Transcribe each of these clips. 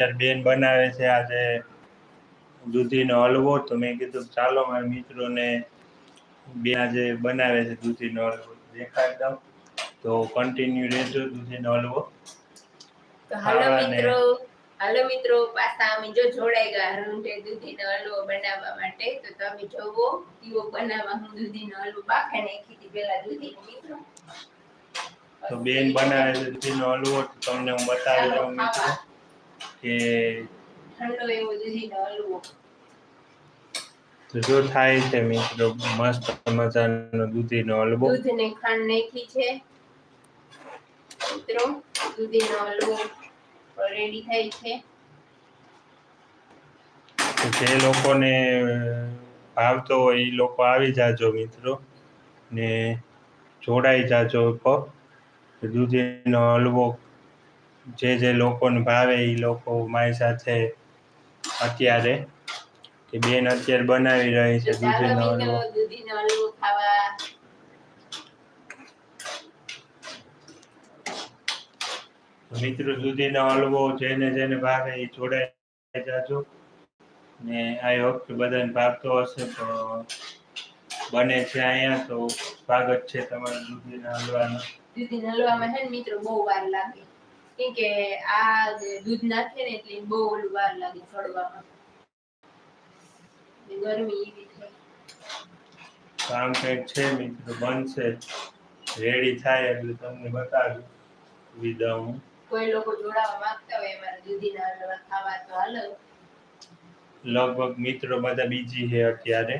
અત્યારે બેન બનાવે છે આજે દૂધીનો હલવો. તો મેં કીધું ચાલો મારા મિત્રોને બે આજે બનાવે છે દૂધીનો હલવો. દેખાડી દઉં તો કન્ટિન્યુ રહેજો દૂધીનો હલવો. તો હાલો મિત્રો હાલો મિત્રો પાછા અમે જો જોડાઈ ગયા રૂંઢે દૂધીનો હલવો બનાવવા માટે. તો તમે જોવો દીવો બનાવવા હું દૂધીનો હલવો બાફે નાખી હતી પેલા દૂધીનો મિત્રો. તો બેન બનાવે છે દૂધીનો હલવો. તમને હું બતાવી દઉં મિત્રો. કે ઠંડો એવો દૂધીનો હલવો તો જો થાય છે મિત્રો મસ્ત મજાનો દૂધીનો હલવો. દૂધ ને ખાંડ નાખી છે. મિત્રો દૂધીનો હલવો રેડી થાય છે. જે લોકોને ભાવતો હોય એ લોકો આવી જાજો મિત્રો ને જોડાઈ જાજો દૂધીનો હલવો જે જે લોકોને ભાવે એ લોકો મારી સાથે અત્યારે કે બેન અત્યારે બનાવી રહી છે દૂધીનો હલવો મિત્રો દૂધીનો હલવો ખાવા. મિત્રો દૂધીનો હલવો જેને જેને ભાવે એ જોડાઈ જાજો. ને આઈ હોપ કે બધાને ભાગતો હશે તો બને છે અહીંયા તો સ્વાગત છે તમારું દૂધીના હલવાનું. દૂધીના હલવામાં છે ને મિત્રો બહુ વાર લાગે. કેમ કે આ દૂધ નાખે ને એટલે બહુ ઓલું વાર લાગે ચડવામાં ગરમી એવી થાય. કામ કંઈક છે મિત્રો બનશે. રેડી થાય એટલે તમને બતાવી વિદા હું કોઈ લોકો જોડાવા માંગતા હોય અમારા દૂધીના હલવા ખાવા તો હાલો. લગભગ મિત્રો બધા બીજી છે અત્યારે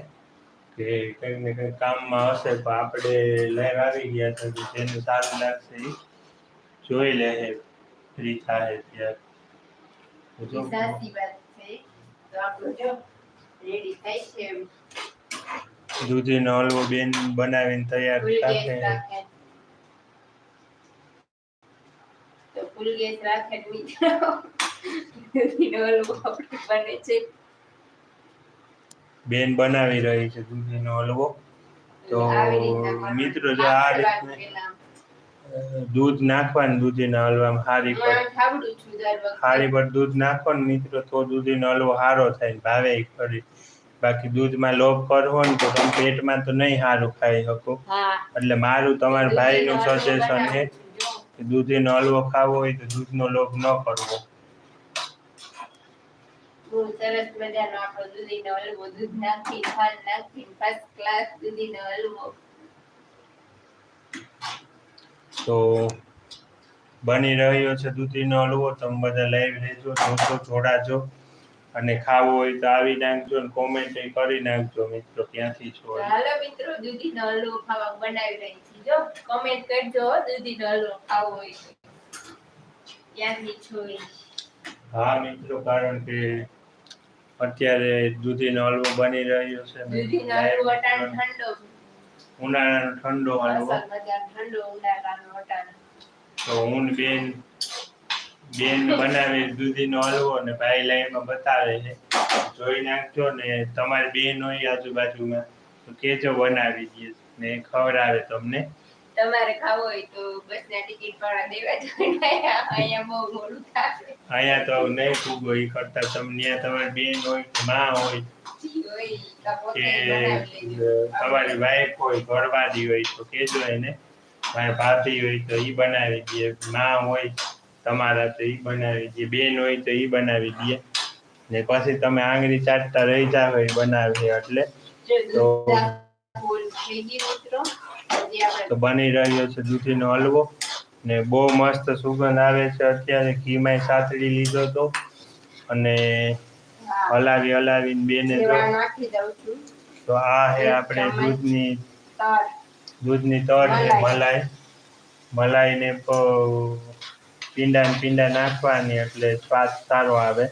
કે કંઈક ને કંઈક કામમાં હશે તો આપણે લહેર આવી ગયા છે જેને સારું લાગશે જોઈ લે ફ્રી થાય ત્યારે સાચી વાત છે તો આપણું જો રેડી થાય છે દૂધીનો હલવો બેન બનાવીને તૈયાર રાખે. રાખે. તો ફૂલ ગેસ રાખે મિત્રો દૂધીનો હલવો આપણે બને છે. બેન બનાવી રહી છે દૂધીનો હલવો. તો મિત્રો જો આ રીતને દૂધ નાખવાનું દૂધીના હલવામાં હારી પર. હારી પર દૂધ નાખો ને મિત્રો તો દૂધીનો હલવો સારો થાય ને ભાવે ખરી. બાકી દૂધમાં લોભ કરવો ને તો તમે પેટમાં તો નહીં સારું ખાઈ શકો. એટલે મારું તમારા ભાઈનું સજેશન છે. કે દૂધીનો હલવો ખાવો હોય તો દૂધનો લોભ ન કરવો. બહુ સરસ મજાનો આપણો દૂધીનો હલવો દૂધ નાખી ફળ નાખી ફર્સ્ટ ક્લાસ દૂધીનો હલવો. તો બની રહ્યો છે દૂધીનો હલવો. તમે બધા લાઈવ લેજો જોશો જોડાજો અને ખાવો હોય તો આવી નાખજો અને કોમેન્ટ કરી નાખજો મિત્રો ક્યાંથી છો હાલો મિત્રો દૂધીનો હલવો ખાવા બનાવી રહી છે. જો કોમેન્ટ કરજો દૂધીનો હલવો ખાવો હોય ક્યાંથી છો હા મિત્રો કારણ કે અત્યારે દૂધીનો હલવો બની રહ્યો છે દૂધીનો હલવો ઠંડો ઉનાળાનો ઠંડો હલવો ઠંડો ઉનાળાનો તો હું બેન બેન બનાવે દૂધીનો હલવો ને ભાઈ લાઈનમાં બતાવે છે. જોઈ નાખજો ને તમારી બેન હોય આજુબાજુમાં તો કેજો બનાવી દઈએ ને ખવડાવે તમને. તમારે ખાવો હોય તો બસના ટિકિટ પણ દેવા જોઈએ અહીંયા બહુ મોડું થાય અહીંયા તો નહીં ખૂબ એ કરતા તમને તમારી બેન હોયમાં હોય હોય કે તમારી વાઈફ હોય ઘરવાળી હોય તો કેજો એને. મારી ભાભી હોય તો એ બનાવી દે માં હોય તમારા તો એ બનાવી દે બેન હોય તો એ બનાવી દે. ને પછી તમે આંગળી ચાટતા રહી જાવ એ બનાવી એટલે તો મિત્રો. તો બની રહ્યો છે દૂધીનો હલવો. ને બહુ મસ્ત સુગંધ આવે છે. અત્યારે ઘીમાં સાતડી લીધો તો. અને હલાવી હલાવીને બેને છું. તો આ હે આપણે દૂધની દૂધની તળ છે મલાઈ. મલાઈ. મલાઈને પીંડા ને પીંડા નાખવાની એટલે સ્વાદ સારો આવે.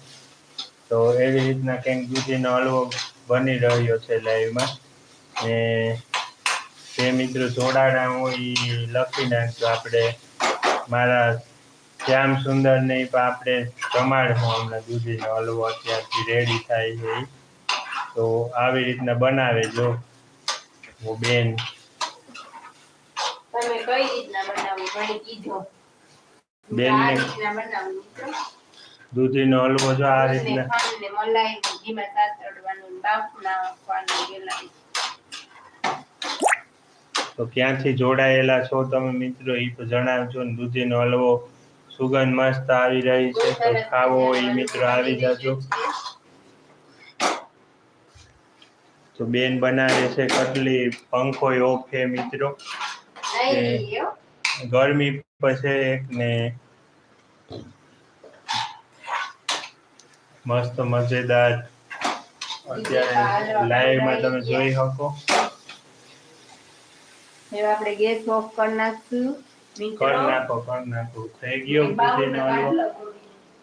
તો એવી રીતના કંઈક દૂધીનો હલવો બની રહ્યો છે લાઈવમાં. ને જે મિત્રો જોડાણા હોય એ લખી નાખજો આપણે. મારા શ્યામ સુંદર ને પણ આપણે જમાડશું હમણાં દૂધીનો હલવો અત્યારથી રેડી થાય છે. તો આવી રીતના બનાવે? જો હું બેન બેન દૂધીનો હલવો જો આ રીતના ખાંડ ને મલાઈ ને ઘીમાં સાતડવાનું ને બાફ નાખવાનું પેલા તો ક્યાંથી જોડાયેલા છો તમે મિત્રો? એ તો જણાવજો ને દૂધીનો હલવો. સુગંધ મસ્ત આવી રહી છે તો ખાવો એ મિત્રો આવી જજો. તો બેન બનાવે છે કટલી પંખો ઓફ છે મિત્રો ગરમી પછી એક ને મસ્ત મજેદાર. અત્યારે લાઈવમાં તમે જોઈ શકો. હવે આપણે ગેસ ઓફ કરી નાખશું. કર નાખો કર નાખો. થઈ ગયો દૂધીનો હલવો.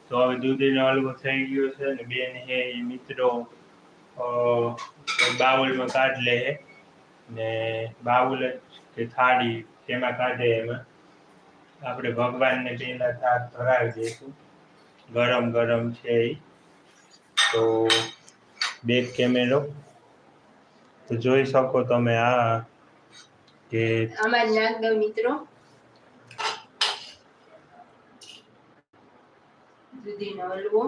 તો હવે દૂધીનો હલવો થઈ ગયો છે ને બેન હે એ મિત્રો બાઉલમાં કાઢ લે હે. ને બાઉલ જ કે થાળી તેમાં કાઢે એમાં. આપણે ભગવાનને પહેલા થાળ ધરાવી દઈશું ગરમ ગરમ છે એ. તો બેક કેમેરો. તો જોઈ શકો તમે આ કે આમાં નાખ દો મિત્રો દૂધીનો હલવો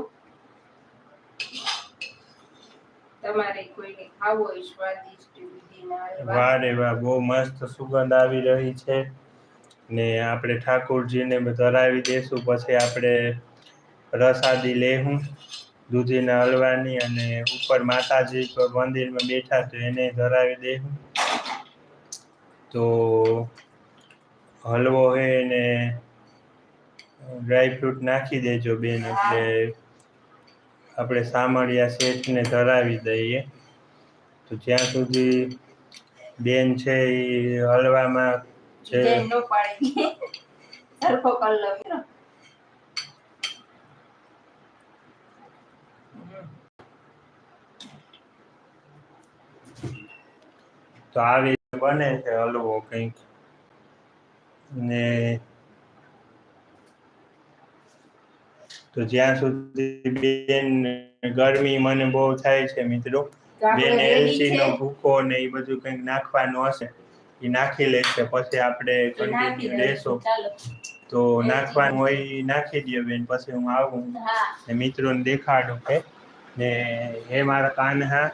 તમારે કોઈને ખાવો હોય સ્વાદિષ્ટ દૂધીના હલવા વાહ રે વાહ બહુ મસ્ત સુગંધ આવી રહી છે ને આપણે ઠાકોરજીને ધરાવી દેશું પછી આપણે પ્રસાદી લેહું દૂધીના હલવાની અને ઉપર માતાજી મંદિરમાં બેઠા તો એને ધરાવી દેવું તો હલવો હે ને ડ્રાય ફ્રૂટ નાખી દેજો બેન એટલે આપણે સામળિયા શેઠને ધરાવી દઈએ. તો જ્યાં સુધી બેન છે એ હલવામાં છે. તો આવી બને છે હલવો કંઈક. ને તો જ્યાં સુધી બેન ગરમી મને બહુ થાય છે મિત્રો. બેન એલસી નો. ભૂકો ને એ બધું કંઈક નાખવાનું હશે એ નાખી લેશે પછી આપણે કન્ટિન્યુ લેશો તો નાખવાનું હોય એ નાખી દો બેન પછી હું આવું ને મિત્રોને દેખાડું કે ને હે મારા કાન્હા.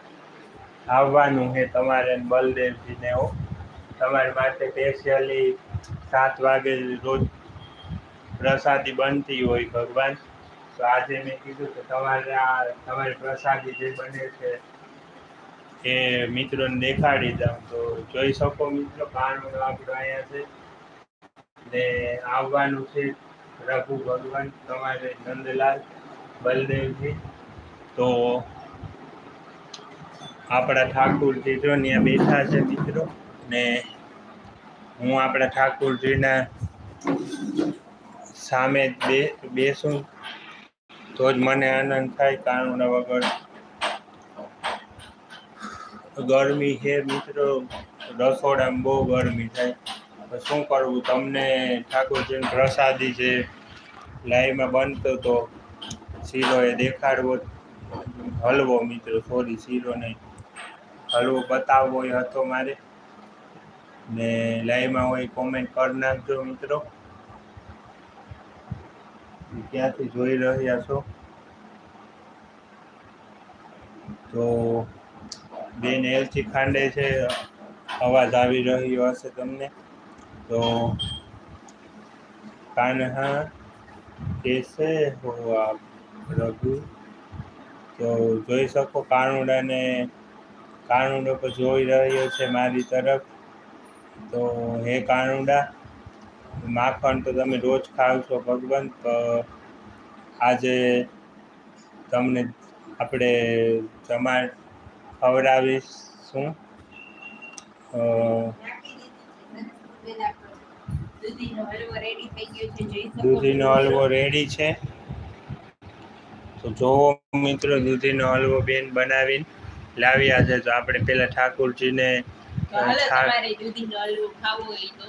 આવવાનું છે તમારે બલદેવજીને હો. તમારી માટે સ્પેશિયલી સાત વાગે રોજ પ્રસાદી બનતી હોય ભગવાન. તો આજે મેં કીધું કે તમારે આ તમારી પ્રસાદી જે બને છે એ મિત્રોને દેખાડી દઉં. તો જોઈ શકો મિત્રો કારણ આપણો અહીંયા છે. ને આવવાનું છે રઘુ ભગવાન, તમારે નંદલાલ, બલદેવજી. તો આપણા ઠાકુરજી જો બેઠા છે મિત્રો. ને હું આપણા ઠાકુરજીના સામે બે, બેસું. તો જ મને આનંદ થાય કાનૂના વગર. ગરમી છે મિત્રો. રસોડામાં બહુ ગરમી થાય. શું કરવું? તમને ઠાકોરજીની પ્રસાદી છે લાઈવમાં બનતો તો શીરો એ દેખાડવો હલવો મિત્રો સોરી શીરો નહીં હલવો બતાવવો એ હતો મારે. ને લાઈવમાં હોય કોમેન્ટ કરી નાખજો મિત્રો. ક્યાંથી જોઈ રહ્યા છો? તો બેન એલચી ખાંડે છે, અવાજ આવી રહ્યો હશે તમને. તો કાન્હા કેસે હો આપ રઘુ? તો જોઈ શકો કાનુડાને કાનુડો જોઈ રહ્યો છે મારી તરફ. તો હે કાનુડા, માખણ તો તમે રોજ ખાવ છો ભગવાન તો આજે તમને આપણે જમા, ખવડાવીશું. દૂધીનો. હલવો રેડી છે. તો જોવો મિત્રો, દૂધીનો હલવો બેન બનાવીને. લાવ્યા છે. તો આપણે પેલા ઠાકોરજીને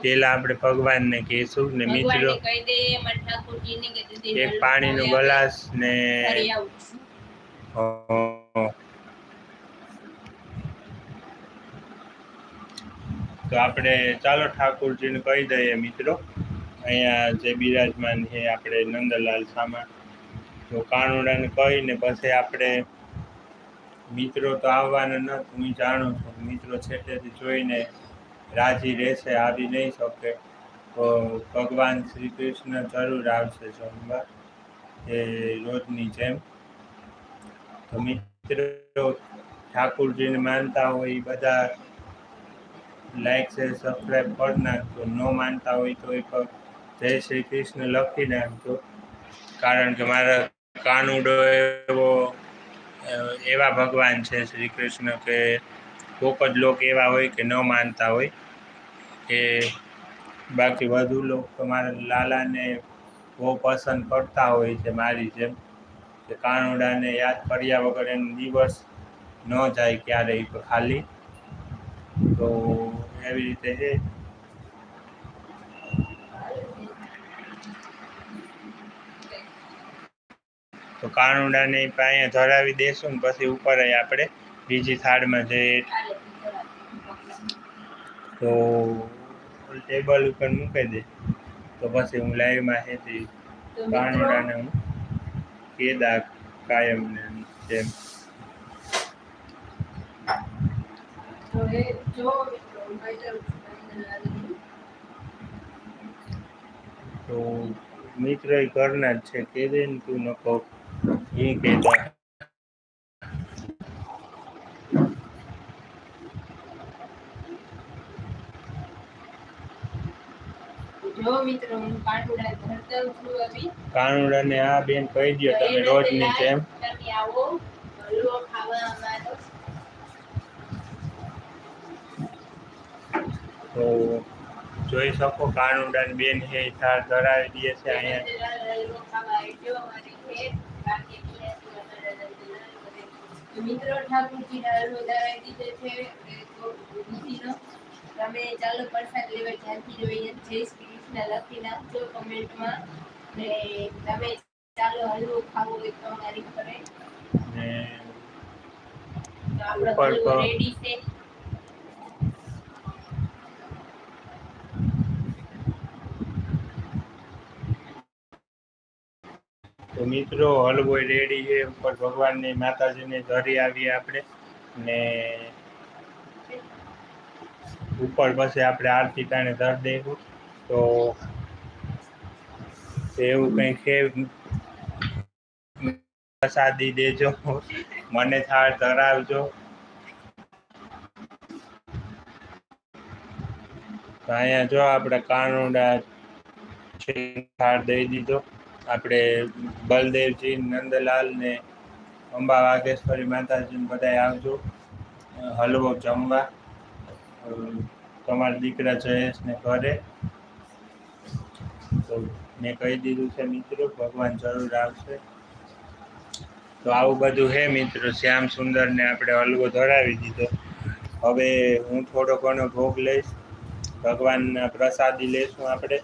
પેલા આપણે ભગવાનને કહીશું ને મિત્રો એક પાણીનો ગ્લાસ ને તો આપણે ચાલો ઠાકોરજીને કહી દઈએ મિત્રો અહીંયા જે બિરાજમાન છે આપણે નંદલાલ સામા તો તો કાનુડાને કહીને પછી આપણે મિત્રો તો આવવાના નથી હું જાણું છું મિત્રો છેટેથી જોઈને રાજી રહેશે, આવી નહીં શકે. તો ભગવાન શ્રી કૃષ્ણ જરૂર આવશે જમવા એ રોજની જેમ. તો મિત્રો, ઠાકુરજીને માનતા હોય એ બધા લાઈક છે સબસ્ક્રાઈબ કરી નાખજો. ન માનતા હોય તો એક જય શ્રી કૃષ્ણ લખી નાખજો. કારણ કે મારા કાનુડો એવો એવા ભગવાન છે શ્રી કૃષ્ણ કે કોક જ લોક એવા હોય કે ન માનતા હોય. કે બાકી વધુ લોકો મારા લાલાને બહુ પસંદ કરતા હોય છે મારી જેમ. કે કાનુડાને યાદ કર્યા વગર એનો દિવસ ન જાય ક્યારેય ખાલી. તો એવી રીતે છે. તો કાનુડાને પાસે ધરાવી દેશું ને પછી ઉપર આપણે બીજી થાળમાં જઈએ તો ટેબલ ઉપર મૂકી દે. તો પછી હું લાઈવમાં હેતી કાનુડાને હું કેદા કાયમ ને તો એ જો મિત્રો ભાઈ જાઉં છું ભાઈ તો મિત્ર ઘરના જ છે. કે તું ન કહો એ કહેતા હું કાનુડાને આ બેન કહી દો તમે જેમ. હલવો ખાવા અમારો. તો જોઈ શકો કાનુડાની બેન છે એ ધરાવી દે છે અહીંયા હલવો ખાવા આવજો અમારી ઘેર બાકી બીજા અમારા દાદા તો મિત્રો ઠાકોરજીના ધરાવી દીધો છે તમે ચાલો પ્રસાદ લેવા ધ્યાનથી જોઈએ. જય શ્રી કૃષ્ણ લખી નાખજો કમેન્ટમાં. ને તમે ચાલો હલવો ખાવો હોય તો અમારી ઘરે. આપણે રેડી છે. મિત્રો હલવો રેડી છે. ઉપર ભગવાનની માતાજીને ધરી આવીએ આપણે. ને ઉપર પછી આપણે આરતી તાણે ધર દઈશું તો એવું કંઈ છે? પ્રસાદી દેજો. મને થાળ ધરાવજો. અહીંયા જો આપણે કાનુડા થાળ દઈ દીધો. આપણે બલદેવજી, નંદલાલ ને અંબા વાઘેશ્વરી માતાજી બધાય આવજો. હલવો, જમવા. તમારા દીકરા જયેશને ઘરે. તો મેં કહી દીધું છે મિત્રો, ભગવાન જરૂર આવશે. તો આવું બધું હે મિત્રો, શ્યામ સુંદરને આપણે હલવો ધરાવી દીધો. હવે હું થોડો ઘણો ભોગ લઈશ. ભગવાનના પ્રસાદી લઈશું આપણે.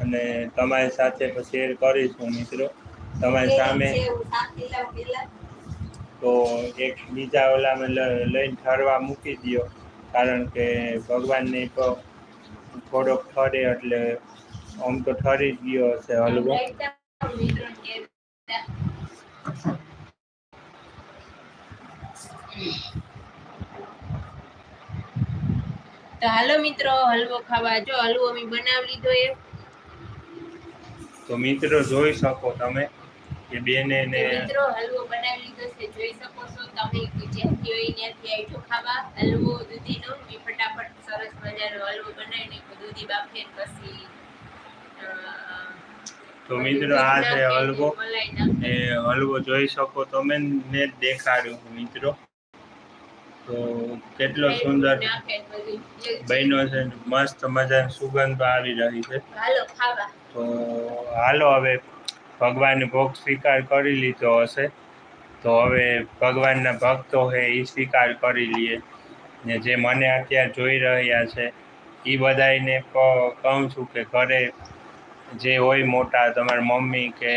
અને તમારી સાથે શેર કરીશું મિત્રો. તમારી સામે. તો એક બીજા ઓલામાં લઈને ઠરવા મૂકી દો કારણ કે ભગવાનને તો થોડોક ઠરે એટલે આમ તો ઠરી જ ગયો હશે હલવો. તો હાલો મિત્રો હલવો ખાવા. જો હલવો મેં બનાવી લીધો એ તો મિત્રો જોઈ શકો તમે કે બેને ને મિત્રો હલવો બનાવી લીધો છે. જોઈ શકો છો તમે જ્યાંથી હોય ત્યાંથી આવીજો ખાવા. હલવો દૂધીનો મેં ફટાફટ સરસ મજાનો હલવો બનાવી નાખ્યો દૂધી બાફે પછી તો મિત્રો આ છે હલવો. એ હલવો જોઈ શકો તમે ને જ દેખાડ્યું મિત્રો. તો કેટલો સુંદર બન્યો છે. મસ્ત મજાની સુગંધ આવી રહી છે. તો હાલો હવે ભગવાનને ભોગ સ્વીકાર કરી લીધો હશે. તો હવે ભગવાનના ભક્તો છે એ સ્વીકાર કરી લઈએ ને જે મને અત્યારે જોઈ રહ્યા છે એ બધાને કહું છું કે ઘરે જે હોય મોટા તમારા મમ્મી કે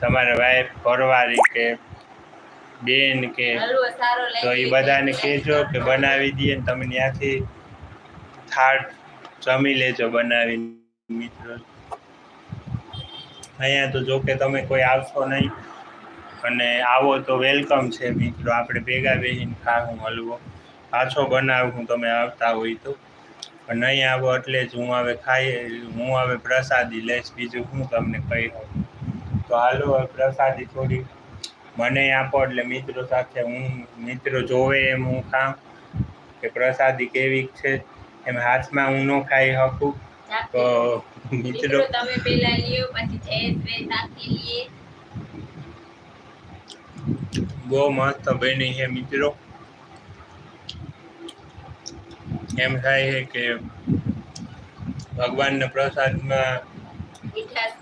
તમારા વાઈફ ઘરવાળી કે બેન કે તો એ બધાને કહેજો કે બનાવી દઈએ ને તમે ત્યાંથી થાળ જમી લેજો બનાવીને મિત્રો. અહીંયા તો જો કે તમે કોઈ આવશો નહીં અને આવો તો વેલકમ છે મિત્રો. આપણે ભેગા બેસીને ખાવું હલવો. પાછો બનાવું તમે આવતા હોય તો. પણ નહીં આવો એટલે જ હું હવે ખાઈ હું હવે પ્રસાદી લઈશ. બીજું હું તમને કહી તો હાલો હવે પ્રસાદી થોડી મને આપો એટલે મિત્રો સાથે હું મિત્રો જોવે એમ હું ખાઉં કે પ્રસાદી કેવી છે એમ હાથમાં હું ન ખાઈ શકું. તો મિત્રો તમે પેલા લ્યો પછી જયેશ બે સાથે લઈએ બહુ મસ્ત બની છે મિત્રો. એમ થાય છે કે ભગવાનના પ્રસાદમાં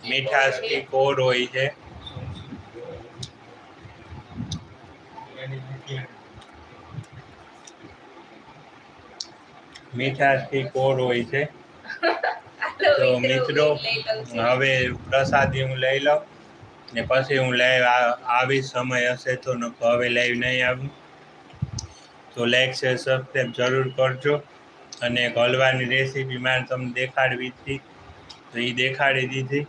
મીઠાશ કે કોર હોય છે. મીઠાશથી કોર હોય છે. તો મિત્રો હવે પ્રસાદી હું લઈ લઉં ને પછી હું લાઈવ આવી સમય હશે તો હવે લાઈવ નહીં આવું. તો લાઈક શેર સબસ્ક્રાઈબ જરૂર કરજો. અને એક હલવાની રેસીપી મારે તમને દેખાડવી હતી. તો એ દેખાડી દીધી.